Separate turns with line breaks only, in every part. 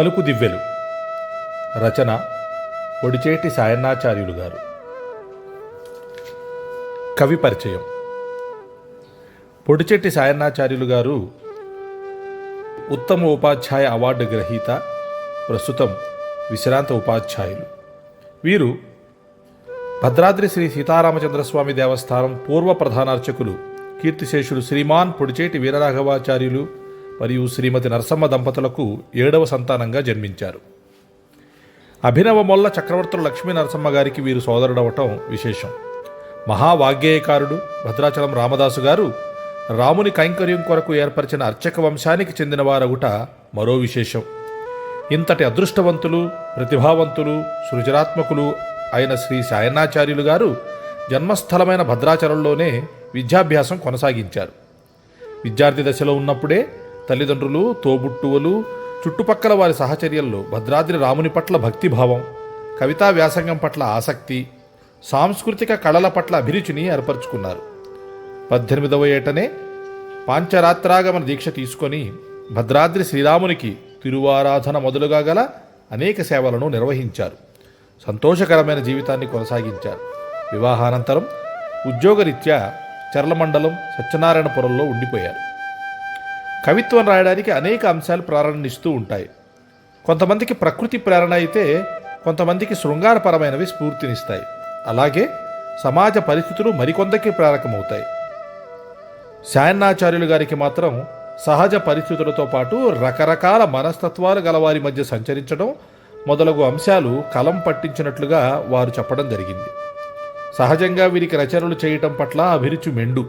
పలుకు దివ్యలు రచన ఒడిచేటి సాయన్నాచార్యులు గారు. కవి పరిచయం. పొడిచెట్టి సాయన్నాచార్యులు గారు ఉత్తమ ఉపాధ్యాయ అవార్డు గ్రహీత ప్రస్తుతం విశ్రాంత ఉపాధ్యాయులు. వీరు భద్రాద్రి శ్రీ సీతారామచంద్రస్వామి దేవస్థానం పూర్వ ప్రధానార్చకులు కీర్తిశేషులు శ్రీమాన్ పొడిచేటి వీరరాఘవాచార్యులు మరియు శ్రీమతి నరసమ్మ దంపతులకు ఏడవ సంతానంగా జన్మించారు. అభినవ మొల్ల చక్రవర్తులు లక్ష్మీ నరసమ్మ గారికి వీరు సోదరుడవటం విశేషం. మహావాగ్గేయకారుడు భద్రాచలం రామదాసు గారు రాముని కైంకర్యం కొరకు ఏర్పరిచిన అర్చక వంశానికి చెందినవారగుట మరో విశేషం. ఇంతటి అదృష్టవంతులు ప్రతిభావంతులు సృజనాత్మకులు అయిన శ్రీ సాయనాచార్యులు గారు జన్మస్థలమైన భద్రాచలంలోనే విద్యాభ్యాసం కొనసాగించారు. విద్యార్థి దశలో ఉన్నప్పుడే తల్లిదండ్రులు తోబుట్టువులు చుట్టుపక్కల వారి సహచర్యల్లో భద్రాద్రి రాముని పట్ల భక్తిభావం కవితా వ్యాసంగం పట్ల ఆసక్తి సాంస్కృతిక కళల పట్ల అభిరుచిని ఏర్పరచుకున్నారు. పద్దెనిమిదవ ఏటనే పాంచరాత్రాగమన దీక్ష తీసుకొని భద్రాద్రి శ్రీరామునికి తిరువారాధన మొదలుగా గల అనేక సేవలను నిర్వహించారు. సంతోషకరమైన జీవితాన్ని కొనసాగించారు. వివాహానంతరం ఉద్యోగరీత్యా చర్లమండలం సత్యనారాయణపురంలో ఉండిపోయారు. కవిత్వం రాయడానికి అనేక అంశాలు ప్రారంభిస్తూ ఉంటాయి. కొంతమందికి ప్రకృతి ప్రేరణ అయితే కొంతమందికి శృంగారపరమైనవి స్ఫూర్తినిస్తాయి. అలాగే సమాజ పరిస్థితులు మరికొందరికి ప్రేరకమవుతాయి. శాయన్నాచార్యులు గారికి మాత్రం సహజ పరిస్థితులతో పాటు రకరకాల మనస్తత్వాలు గలవారి మధ్య సంచరించడం మొదలగు అంశాలు కలం పట్టించినట్లుగా వారు చెప్పడం జరిగింది. సహజంగా వీరికి రచనలు చేయటం పట్ల అభిరుచి మెండు.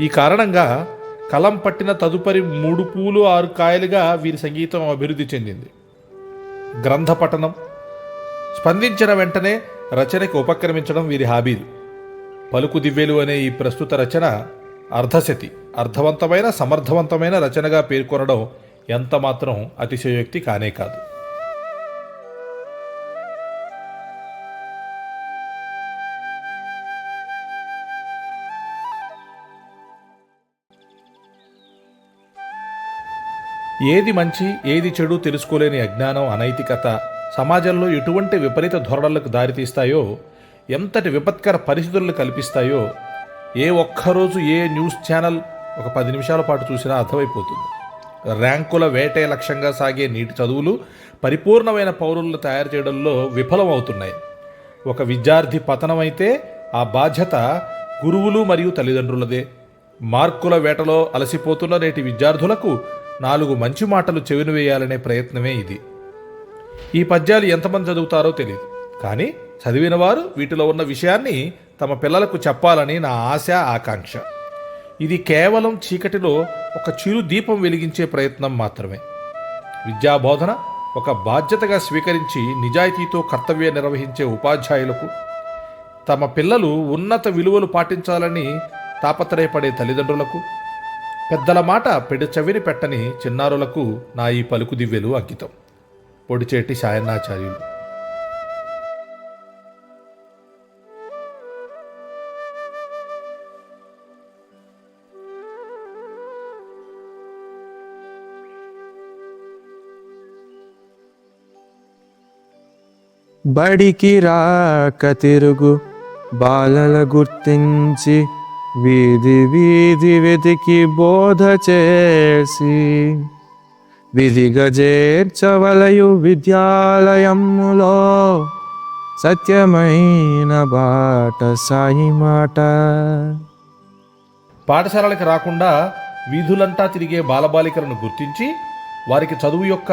ఈ కారణంగా కలం పట్టిన తదుపరి మూడు పూలు ఆరు కాయలుగా వీరి సంగీతం అభివృద్ధి చెందింది. గ్రంథ పఠనం. స్పందించిన వెంటనే రచనకి ఉపక్రమించడం వీరి హాబీలు పలుకు దివ్యలు అనే ఈ ప్రస్తుత రచన అర్ధశతి అర్థవంతమైన సమర్థవంతమైన రచనగా పేర్కొనడం ఎంతమాత్రం అతిశయోక్తి కానే కాదు. ఏది మంచి ఏది చెడు తెలుసుకోలేని అజ్ఞానం అనైతికత సమాజంలో ఎటువంటి విపరీత ధోరణులకు దారితీస్తాయో ఎంతటి విపత్కర పరిస్థితులను కల్పిస్తాయో ఏ ఒక్కరోజు ఏ న్యూస్ ఛానల్ ఒక పది నిమిషాల పాటు చూసినా అర్థమైపోతుంది. ర్యాంకుల వేటే లక్ష్యంగా సాగే నీటి చదువులు పరిపూర్ణమైన పౌరులను తయారు చేయడంలో విఫలమవుతున్నాయి. ఒక విద్యార్థి పతనమైతే ఆ బాధ్యత గురువులు మరియు తల్లిదండ్రులదే. మార్కుల వేటలో అలసిపోతున్న నేటి విద్యార్థులకు నాలుగు మంచి మాటలు చెవిని వేయాలనే ప్రయత్నమే ఇది. ఈ పద్యాలు ఎంతమంది చదువుతారో తెలియదు కానీ చదివిన వారు వీటిలో ఉన్న విషయాన్ని తమ పిల్లలకు చెప్పాలని నా ఆశ ఆకాంక్ష. ఇది కేవలం చీకటిలో ఒక చిరు దీపం వెలిగించే ప్రయత్నం మాత్రమే. విద్యాబోధన ఒక బాధ్యతగా స్వీకరించి నిజాయితీతో కర్తవ్యం నిర్వహించే ఉపాధ్యాయులకు తమ పిల్లలు ఉన్నత విలువలు పాటించాలని తాపత్రయపడే తల్లిదండ్రులకు పెద్దల మాట పెడచెవిని పెట్టని చిన్నారులకు నా ఈ పలుకు దివ్యలు అంకితం. పొడిచేటి సాయన్నాచార్యులు
బడికి రాక తిరుగు బాలల గుర్తించి వీధి వీధి వెతికి బోధ చేసి విధి గజేర్చవలయు విద్యాలయములో సత్యమైన బాట సాయి మాట.
పాఠశాలలకు రాకుండా వీధులంతా తిరిగే బాలబాలికలను గుర్తించి వారికి చదువు యొక్క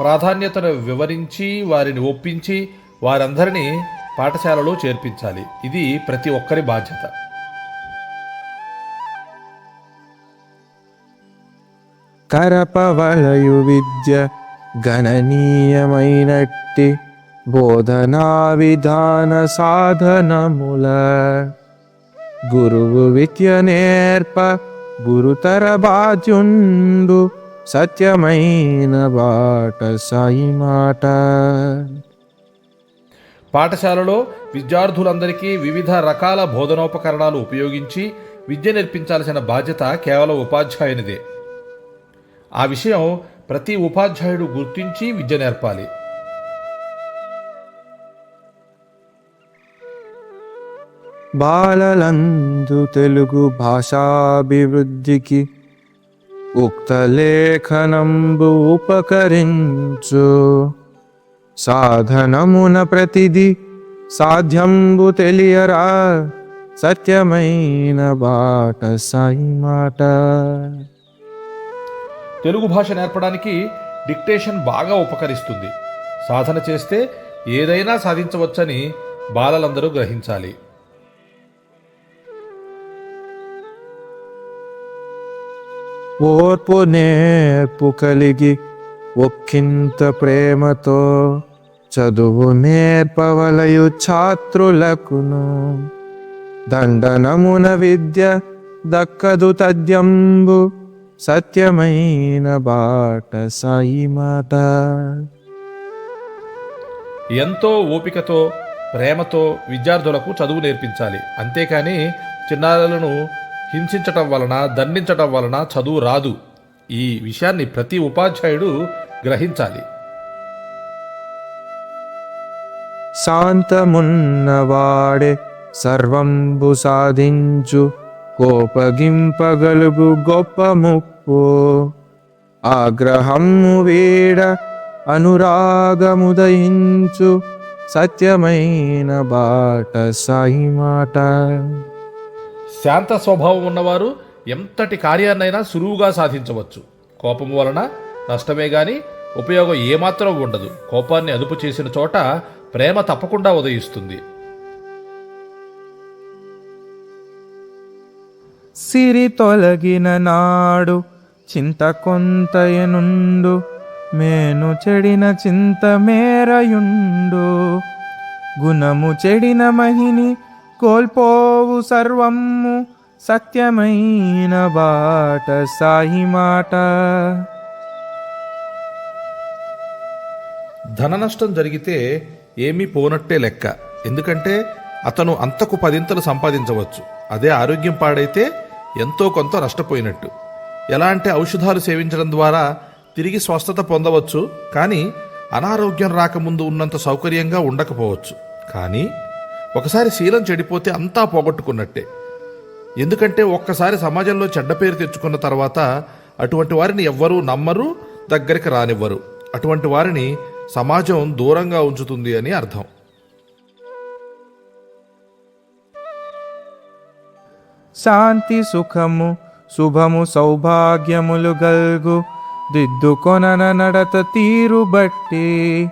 ప్రాధాన్యతను వివరించి వారిని ఒప్పించి వారందరినీ పాఠశాలలో చేర్పించాలి. ఇది ప్రతి ఒక్కరి బాధ్యత.
కరపవలయు విద్య గణనీయమైనట్టి బోధనా విధాన సాధనముల గురువు విద్య నేర్ప గురుతర బాధ్యుండు సత్యమైన బాట సాయి మాట
పాఠశాలలో విద్యార్థులందరికీ వివిధ రకాల బోధనోపకరణాలు ఉపయోగించి విద్య నేర్పించాల్సిన బాధ్యత కేవలం ఉపాధ్యాయునిదే ఆ విషయం ప్రతి ఉపాధ్యాయుడు గుర్తించి విద్య నేర్పాలి.
బాలలందు తెలుగు భాషాభివృద్ధికి ఉక్త లేఖనంబు ఉపకరించు. సాధనమున ప్రతిది సాధ్యంబు తెలియరా? సత్యమైన బాట సాయి మాట
తెలుగు భాష నేర్పడానికి డిక్టేషన్ బాగా ఉపకరిస్తుంది. సాధన చేస్తే ఏదైనా సాధించవచ్చని బాలలందరూ గ్రహించాలి.
ఓర్పు నేర్పు కలిగి ఒక్కింత ప్రేమతో చదువు నేర్పవలయు ఛాత్రులకును. దండనమున విద్య దక్కదు తద్యంబు సత్యమైన బాట సాయి మాట
ఎంతో ఓపికతో ప్రేమతో విద్యార్థులకు చదువు నేర్పించాలి. అంతేకాని చిన్నారులను హింసించటం వలన దండించటం వలన చదువు రాదు. ఈ విషయాన్ని ప్రతి ఉపాధ్యాయుడు గ్రహించాలి.
శాంతమున్నవాడే సర్వంబు సాధించు. కోపగింపగలుగు గొప్ప ముప్పు ఆగ్రహము వీడ అనురాగముదయించు సత్యమైన బాట సాయి మాట.
శాంత స్వభావం ఉన్నవారు ఎంతటి కార్యాన్నైనా సులువుగా సాధించవచ్చు. కోపం వలన నష్టమే గాని ఉపయోగం ఏమాత్రం ఉండదు. కోపాన్ని అదుపు చేసిన చోట ప్రేమ తప్పకుండా ఉదయిస్తుంది.
సిరి తొలగిన నాడు చింత కొంతయనుండు మేను చెడిన చింత మేరయుండు. గుణము చెడిన మహిని కోల్పోవు సర్వము సత్యమైన బాట సాయి మాట.
ధన నష్టం జరిగితే ఏమీ పోనట్టే లెక్క. ఎందుకంటే అతను అంతకు పదింతలు సంపాదించవచ్చు. అదే ఆరోగ్యం పాడైతే ఎంతో కొంత నష్టపోయినట్టు. ఎలాంటి ఔషధాలు సేవించడం ద్వారా తిరిగి స్వస్థత పొందవచ్చు కానీ అనారోగ్యం రాకముందు ఉన్నంత సౌకర్యంగా ఉండకపోవచ్చు. కానీ ఒకసారి శీలం చెడిపోతే అంతా పోగొట్టుకున్నట్టే. ఎందుకంటే ఒక్కసారి సమాజంలో చెడ్డ పేరు తెచ్చుకున్న తర్వాత అటువంటి వారిని ఎవ్వరూ నమ్మరు దగ్గరికి రానివ్వరు. అటువంటి వారిని సమాజం దూరంగా ఉంచుతుంది అని అర్థం.
శాంతి సుఖము శుభము సౌభాగ్యములు గల్గు. దిద్దుకొనన నడత తీరు బట్టి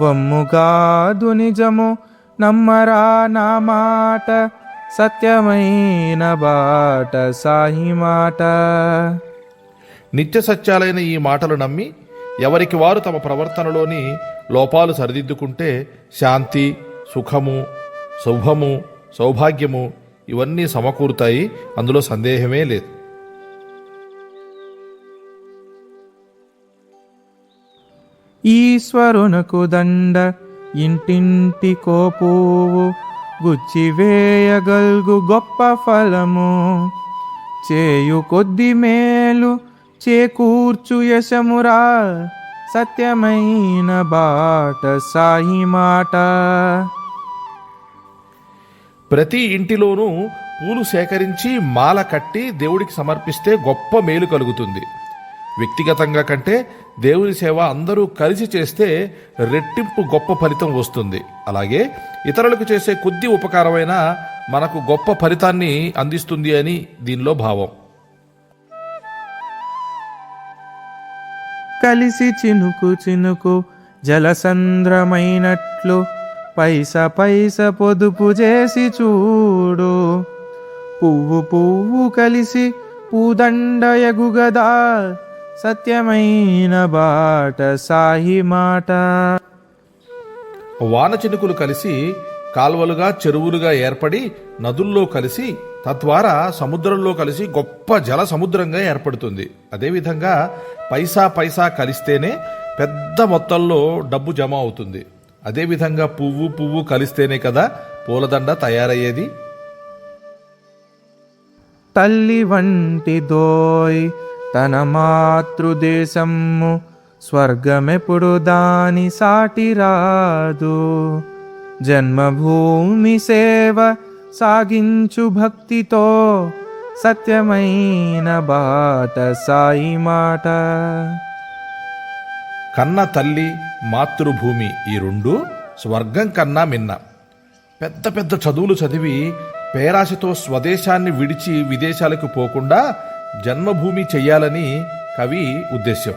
వమ్ముగాదు నిజము నమ్మరా నా మాట. సత్యమైన బాట సాయి మాట.
నిత్య సత్యాలైన ఈ మాటలు నమ్మి ఎవరికి వారు తమ ప్రవర్తనలోని లోపాలు సరిదిద్దుకుంటే శాంతి సుఖము శుభము సౌభాగ్యము ఇవన్నీ సమకూరుతాయి. అందులో సందేహమే లేదు.
ఈశ్వరునకు దండ ఇంటింటి కోపువు గుచ్చివేయగల్గు గొప్ప ఫలము. చేయు కొద్ది మేలు చేకూర్చు యశమురా సత్యమైన బాట సాయి మాట.
ప్రతి ఇంటిలోనూ పూలు సేకరించి మాల కట్టి దేవుడికి సమర్పిస్తే గొప్ప మేలు కలుగుతుంది. వ్యక్తిగతంగా కంటే దేవుని సేవ అందరూ కలిసి చేస్తే రెట్టింపు గొప్ప ఫలితం వస్తుంది. అలాగే ఇతరులకు చేసే కొద్ది ఉపకారమైన మనకు గొప్ప ఫలితాన్ని అందిస్తుంది అని దీనిలో భావం.
కలిసి చినుకు చినుకు జలసంద్రమైనట్లు పైస పైస పొదుపు చేసి చూడు. పువ్వు పువ్వు కలిసి పూదండ ఎగుగదా సత్యమైన బాట సాయి మాట.
వాన చినుకులు కలిసి కాల్వలుగా చెరువులుగా ఏర్పడి నదుల్లో కలిసి తద్వారా సముద్రంలో కలిసి గొప్ప జల సముద్రంగా ఏర్పడుతుంది. అదేవిధంగా పైసా పైసా కలిస్తేనే పెద్ద మొత్తంలో డబ్బు జమ అవుతుంది. అదేవిధంగా పువ్వు పువ్వు కలిస్తేనే కదా పూలదండ తయారయ్యేది.
తల్లి వంటి దోయ్ తన మాతృదేశము స్వర్గమెప్పుడు దాని సాటి రాదు. జన్మభూమి సేవ సాగించు భక్తితో సత్యమైన బాట సాయి మాట.
కన్న తల్లి మాతృభూమి ఈ రెండు స్వర్గం కన్నా మిన్న. పెద్ద పెద్ద చదువులు చదివి పేరాశతో స్వదేశాన్ని విడిచి విదేశాలకు పోకుండా జన్మభూమి చెయ్యాలని కవి ఉద్దేశ్యం.